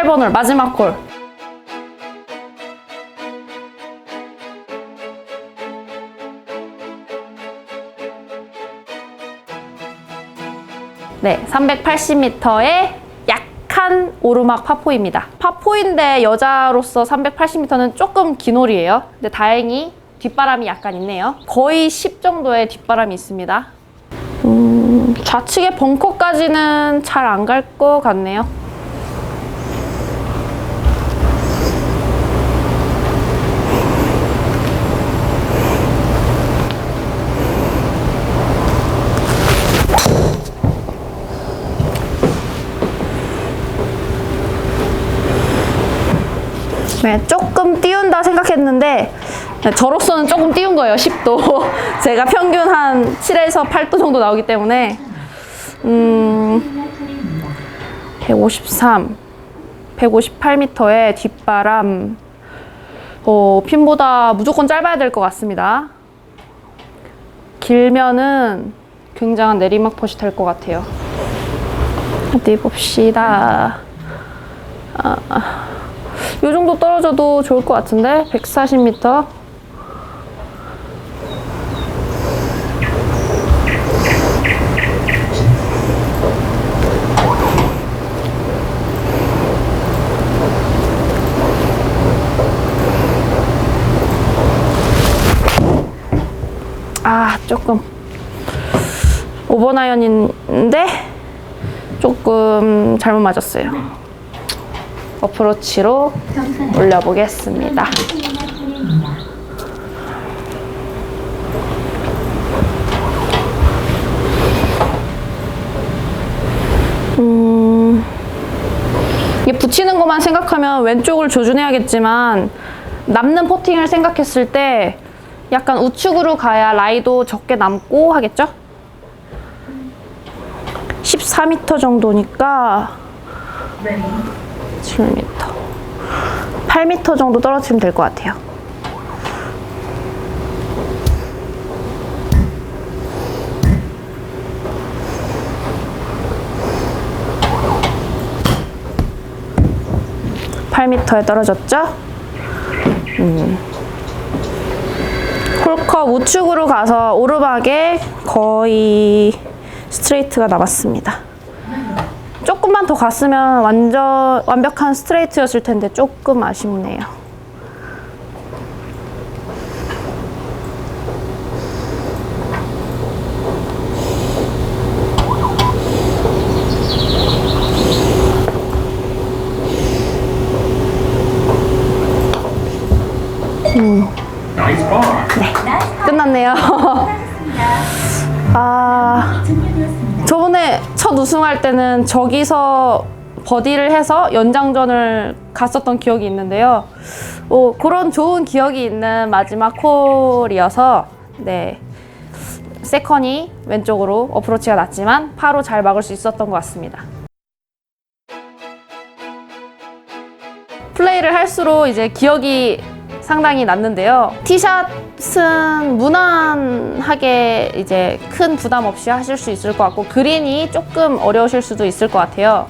8번 홀 마지막 홀. 네, 380m의 약한 오르막 파포입니다. 파포인데 여자로서 380m는 조금 긴 홀이에요. 근데 다행히 뒷바람이 약간 있네요. 거의 10 정도의 뒷바람이 있습니다. 음, 좌측의 벙커까지는 잘 안 갈 것 같네요. 네, 조금 띄운다 생각했는데 네, 저로서는 조금 띄운 거예요. 10도. 제가 평균 한 7에서 8도 정도 나오기 때문에 음, 153, 158m의 뒷바람 어, 핀보다 무조건 짧아야 될 것 같습니다. 길면은 굉장한 내리막 퍼시 될것 같아요. 어디 봅시다. 아, 이 정도 떨어져도 좋을 것 같은데? 140m 아 조금 오버나이언인데 조금 잘못 맞았어요 어프로치로 올려보겠습니다. 음, 이게 붙이는 것만 생각하면 왼쪽을 조준해야겠지만 남는 포팅을 생각했을 때 약간 우측으로 가야 라이도 적게 남고 하겠죠? 14m 정도니까 7m. 8m 정도 떨어뜨리면 될 것 같아요. (8 m) 에 떨어졌죠? 음. 홀컵 우측으로 가서 오르막에 거의 스트레이트가 남았습니다. 조금만 더 갔으면 완전 완벽한 스트레이트였을 텐데 조금 아쉽네요. Nice bar. 끝났네요. 아, 저번에 첫 우승할 때는 저기서 버디를 해서 연장전을 갔었던 기억이 있는데요. 어, 그런 좋은 기억이 있는 마지막 홀이어서 네 세컨이 왼쪽으로 어프로치가 났지만 파로 잘 막을 수 있었던 것 같습니다. 플레이를 할수록 이제 기억이 상당히 났는데요. 티샷은 무난하게 이제 큰 부담 없이 하실 수 있을 것 같고 그린이 조금 어려우실 수도 있을 것 같아요.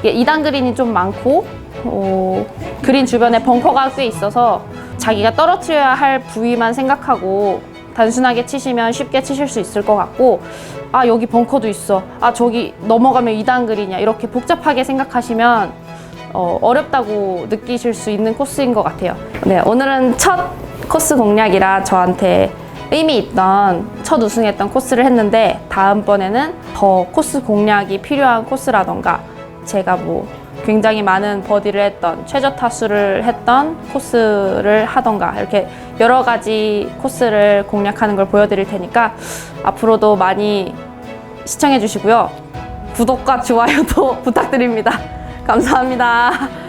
이게 2단 그린이 좀 많고 어, 그린 주변에 벙커가 꽤 있어서 자기가 떨어뜨려야 할 부위만 생각하고 단순하게 치시면 쉽게 치실 수 있을 것 같고 아 여기 벙커도 있어 아 저기 넘어가면 2단 그린이야 이렇게 복잡하게 생각하시면 어, 어 렵다고 느끼실 수 있는 코스인 것 같아요. 네, 오늘은 첫 코스 공략이라 저한테 의미 있던 첫 우승했던 코스를 했는데 다음번에는 더 코스 공략이 필요한 코스라던가 제가 뭐 굉장히 많은 버디를 했던 최저 타수를 했던 코스를 하던가 이렇게 여러 가지 코스를 공략하는 걸 보여드릴 테니까 앞으로도 많이 시청해 주시고요. 구독과 좋아요도 부탁드립니다. 감사합니다.